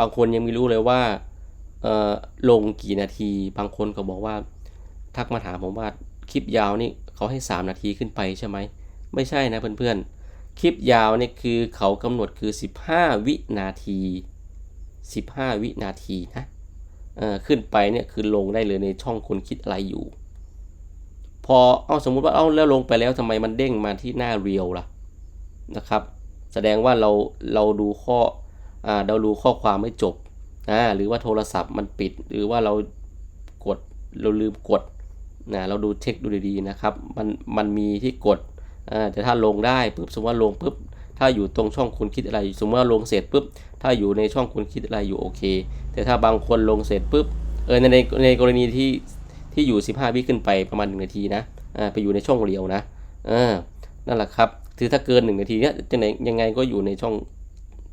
บางคนยังไม่รู้เลยว่าลงกี่นาที บางคนก็บอกว่า ทักมาถามผมว่าคลิปยาวนี่เขาให้ 3 นาทีขึ้นไปใช่ไหม ไม่ใช่นะเพื่อนๆ คลิปยาวนี่คือเขากำหนดคือ 15 วินาที 15 วินาทีนะขึ้นไปเนี่ยคือลงได้เลยในช่องคนคิดอะไรอยู่ พอเอาสมมุติว่าเอาแล้วลงไปแล้วทำไมมันเด้งมาที่หน้าเรียวล่ะนะครับ แสดงว่าเราเราดูข้อ เราดูข้อความไม่จบอ่าหรือว่าโทรศัพท์มันปิด หรือว่าเรากดเราลืมกดนะเราดูเช็คดูดีๆนะครับ มันมันมีที่กดอ่าแต่ถ้าลงได้ปุ๊บสมมติว่าลงปุ๊บถ้าอยู่ตรงช่องคุณคิดอะไร สมมติว่าลงเสร็จปุ๊บถ้าอยู่ในช่องคุณคิดอะไรอยู่โอเค แต่ถ้าบางคนลงเสร็จปุ๊บเออในในในกรณีที่ที่อยู่ 15 วิขึ้นไปประมาณ 1 นาทีนะอ่าไปอยู่ในช่องเรียวนะอ่านั่นแหละครับคือถ้าเกิน 1 นาทีเนี้ยจะไหนยังไงก็อยู่ในช่อง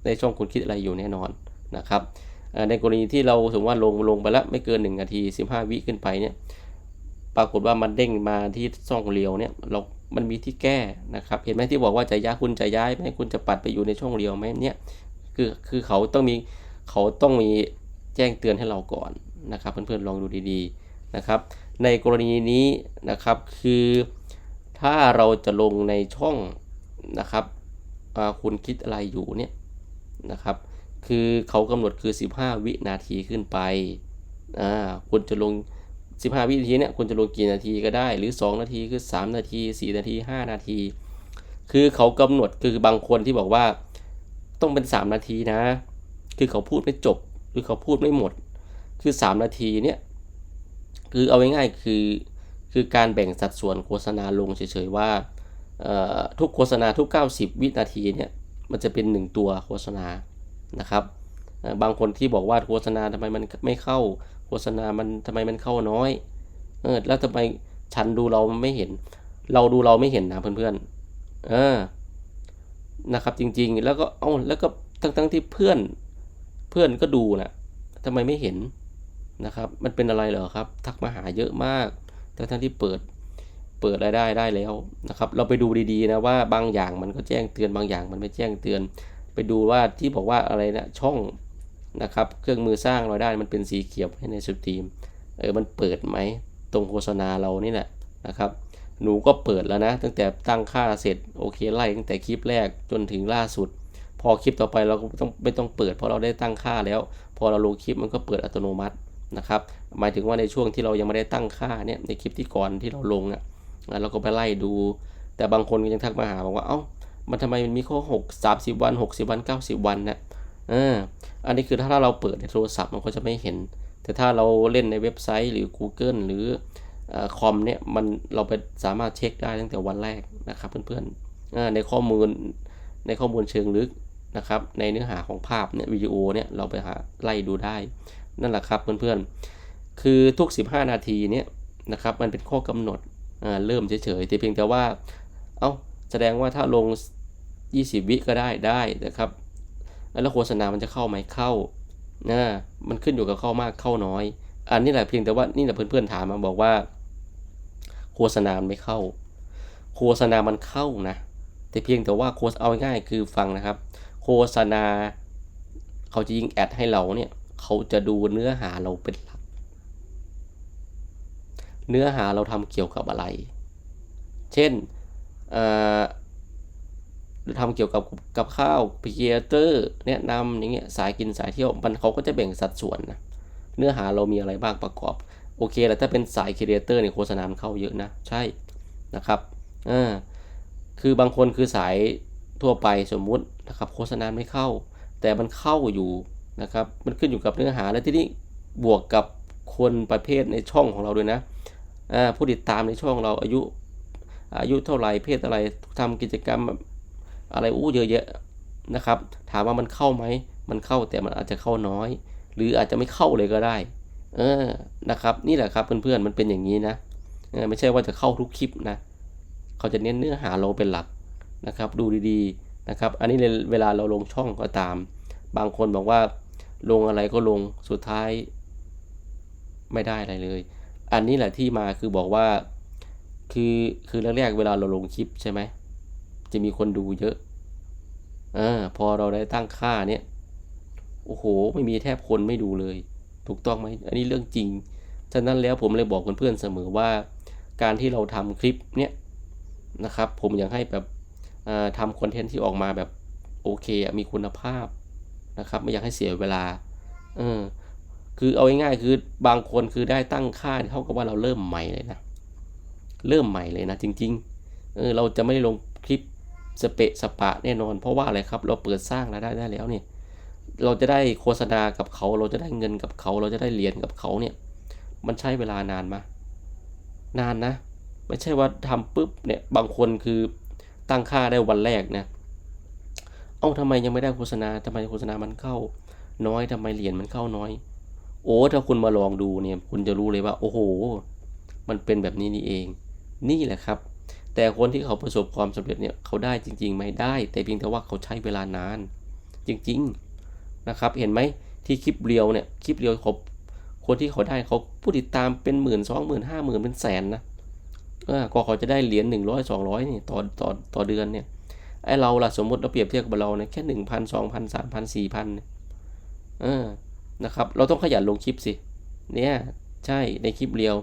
ในช่องคุณคิดอะไรอยู่แน่นอนนะครับในกรณีที่เราสมมติว่าลงลงไปแล้วไม่เกิน 1 นาที 15 วิขึ้นไปเนี่ยปรากฏว่ามันเด้งมาที่ช่องเรียวเนี่ยเรา มันมีที่แก้นะครับ เห็นไหมที่บอกว่าจะย้ายคุณจะย้ายไหมคุณจะปัดไปอยู่ในช่องเรียวไหมเนี่ยคือคือเขาต้องมีเขาต้องมีแจ้งเตือนให้เราก่อนนะครับ เพื่อนๆลองดูดีๆนะครับ ในกรณีนี้นะครับคือถ้าเราจะลงในช่องนะครับคุณคิดอะไรอยู่เนี่ย นะครับ คือเขากำหนดคือ 15 วินาทีขึ้นไปอ่าคุณจะลง 15 วินาทีเนี่ยคุณจะลงกี่นาทีก็ได้ หรือ 2 นาทีคือ 3 นาที 4 นาที 5 นาที คือเขากำหนดคือบางคนที่บอกว่าต้องเป็น 3 นาทีนะ คือเขาพูดไม่จบ หรือเขาพูดไม่หมด คือ 3 นาทีเนี่ยคือเอาง่ายๆคือคือการแบ่งสัดส่วนโฆษณาลงเฉยๆว่าทุกโฆษณาทุก 90 วินาทีเนี่ย มันจะเป็น1ตัวโฆษณานะครับ บางคนที่บอกว่าโฆษณาทำไมมันไม่เข้าโฆษณามันทำไมมันเข้าน้อยเออแล้วทำไมฉันดูเราไม่เห็น เราดูเราไม่เห็นนะเพื่อนๆเออนะครับจริงๆ แล้วก็เอ้าแล้วก็ทั้งๆที่เพื่อนเพื่อนก็ดูนะทำไมไม่เห็นนะครับ มันเป็นอะไรเหรอครับ ทักมาหาเยอะมากทั้งๆที่เปิด เปิดรายได้ได้แล้วนะครับ เราไปดูดีๆนะว่าบางอย่างมันก็แจ้งเตือนบางอย่างมันไม่แจ้งเตือน ไปดูว่าที่บอกว่าอะไรนะช่องนะครับเครื่องมือสร้างรายได้มันเป็นสีเขียวให้ในสตรีมเออมันเปิดไหมตรงโฆษณาเรานี่แหละนะครับ หนูก็เปิดแล้วนะ ตั้งแต่ตั้งค่าเสร็จโอเคไล่ตั้งแต่คลิปแรกจนถึงล่าสุด พอคลิปต่อไปเราก็ต้องไม่ต้องเปิด เพราะเราได้ตั้งค่าแล้ว พอเราลงคลิปมันก็เปิดอัตโนมัตินะครับ หมายถึงว่าในช่วงที่เรายังไม่ได้ตั้งค่าเนี่ยในคลิปที่ก่อนที่เราลงอะ เราก็ไปไล่ดู แต่บางคนก็ยังทักมาหาบอกว่าเอ้ามันทำไมมันมีข้อ6 30วัน60วัน90วันนะอ่าอันนี้คือถ้าเราเปิดในโทรศัพท์มันก็จะไม่เห็น แต่ถ้าเราเล่นในเว็บไซต์หรือ Google หรือคอมเนี่ยมันเราไปสามารถเช็คได้ตั้งแต่วันแรกนะครับเพื่อนๆในข้อมูลในข้อมูลเชิงลึกนะครับในเนื้อหาของภาพเนี่ยวิดีโอเนี่ยเราไปหาไล่ดูได้ นั่นแหละครับเพื่อนๆคือทุก 15 นาทีเนี่ยนะครับมันเป็นข้อกำหนด เริ่มเฉยๆแต่เพียงแต่ว่า เอา้าแสดงว่าถ้าลง 20 วิก็ได้ได้นะครับ แล้วโฆษณามันจะเข้าไหมเข้านะมันขึ้นอยู่กับเข้ามากเข้าน้อย อันนี้แหละเพียงแต่ว่านี่แหละเพื่อนๆถามมาบอกว่า โฆษณามันไม่เข้า โฆษณามันเข้านะ แต่เพียงแต่ว่าโฆษเอาง่ายคือฟังนะครับ โฆษณา เขาจะยิงแอดให้เราเนี่ย เขาจะดูเนื้อหาเราเป็นหลัก เนื้อหาเราทำเกี่ยวกับอะไร เช่นทำเกี่ยวกับกับข้าวพิเเตอร์แนะนำอย่างเงี้ยสายกินสายเที่ยวมันเขาก็จะแบ่งสัดส่วนนะเนื้อหาเรามีอะไรบ้างประกอบ โอเคแล้วถ้าเป็นสายครีเอเตอร์เนี่ยโฆษณามเข้าเยอะนะ ใช่นะครับอ่าคือบางคนคือสายทั่วไปสมมุตินะครับโฆษณาไม่เข้า แต่มันเข้าอยู่นะครับมันขึ้นอยู่กับเนื้อหาแล้วที่นี้บวกกับคนประเภทในช่องของเราด้วยนะ ผู้ติดตามในช่องเราอายุอายุเท่าไหร่เพศอะไรทำกิจกรรมอะไรอู้เยอะแยะนะครับ ถามว่ามันเข้าไหมมันเข้าแต่มันอาจจะเข้าน้อย หรืออาจจะไม่เข้าเลยก็ได้ เออนะครับ นี่แหละครับเพื่อนๆมันเป็นอย่างนี้นะไม่ใช่ว่าจะเข้าทุกคลิปนะเขาจะเน้นเนื้อหาเราเป็นหลักนะครับ ดูดีๆนะครับ อันนี้เวลาเราลงช่องก็ตาม บางคนบอกว่าลงอะไรก็ลงสุดท้าย ไม่ได้อะไรเลย อันนี้แหละที่มาคือบอกว่า คือคือแรกๆเวลาเราลงคลิปใช่ไหมจะมีคนดูเยอะอพอเราได้ตั้งค่าเนี่ยโอ้โห ไม่มีแทบคนไม่ดูเลย ถูกต้องไหมอันนี้เรื่องจริง ฉะนั้นแล้วผมเลยบอกเพื่อนๆเสมอว่า การที่เราทำคลิปเนี้ยนะครับ ผมอยากให้แบบทำคอนเทนต์ที่ออกมาแบบโอเคมีคุณภาพนะครับ ไม่อยากให้เสียเวลา เออ คือเอาง่ายๆคือบางคนคือได้ตั้งค่าเท่ากับว่าเราเริ่มใหม่เลยนะ เริ่มใหม่เลยนะจริงๆเออเราจะไม่ได้ลงคลิปสเปะสปะแน่นอน เพราะว่าอะไรครับ เราเปิดสร้างรายได้ได้แล้วเนี่ย เราจะได้โฆษณากับเขา เราจะได้เงินกับเขา เราจะได้เหรียญกับเขาเนี่ย มันใช้เวลานานมะนานนะ ไม่ใช่ว่าทำปุ๊บเนี่ยบางคนคือตั้งค่าได้วันแรกนะเอ้าทำไมยังไม่ได้โฆษณาทำไมโฆษณามันเข้า น้อยทำไมเหรียญมันเข้าน้อย โอ้ถ้าคุณมาลองดูเนี่ยคุณจะรู้เลยว่า โอ้โห มันเป็นแบบนี้นี่เอง นี่แหละครับ แต่คนที่เขาประสบความสำเร็จเนี่ยเขาได้จริงๆไหมได้ แต่เพียงแต่ว่าเขาใช้เวลานาน จริงๆนะครับ เห็นไหมที่คลิปเรียวเนี่ยคลิปเรียวเขาคนที่เขาได้เขาผู้ติดตามเป็นหมื่นสองหมื่นห้าหมื่นเป็นแสนนะก็เขาจะได้เหรียญหนึ่งร้อยสองร้อยนี่ต่อต่อต่อเดือนเนี่ยไอเราล่ะสมมติเราเปรียบเทียบกับเราเนี่ยแค่หนึ่งพันสองพันสามพันสี่พันเออ นะครับ เราต้องขยันลงคลิปสิ เนี่ยใช่ในคลิปเรียว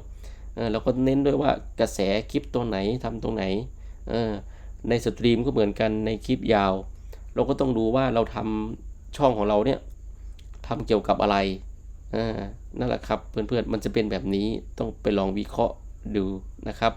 เเราก็เน้นด้วยว่ากระแสคลิปตัวไหนทำตรงไหน ในสตรีมก็เหมือนกันในคลิปยาว เราก็ต้องดูว่าเราทำช่องของเราเนี่ยทำเกี่ยวกับอะไรนั่นแหละครับเพื่อนๆมันจะเป็นแบบนี้ต้องไปลองวิเคราะห์ดูนะครับ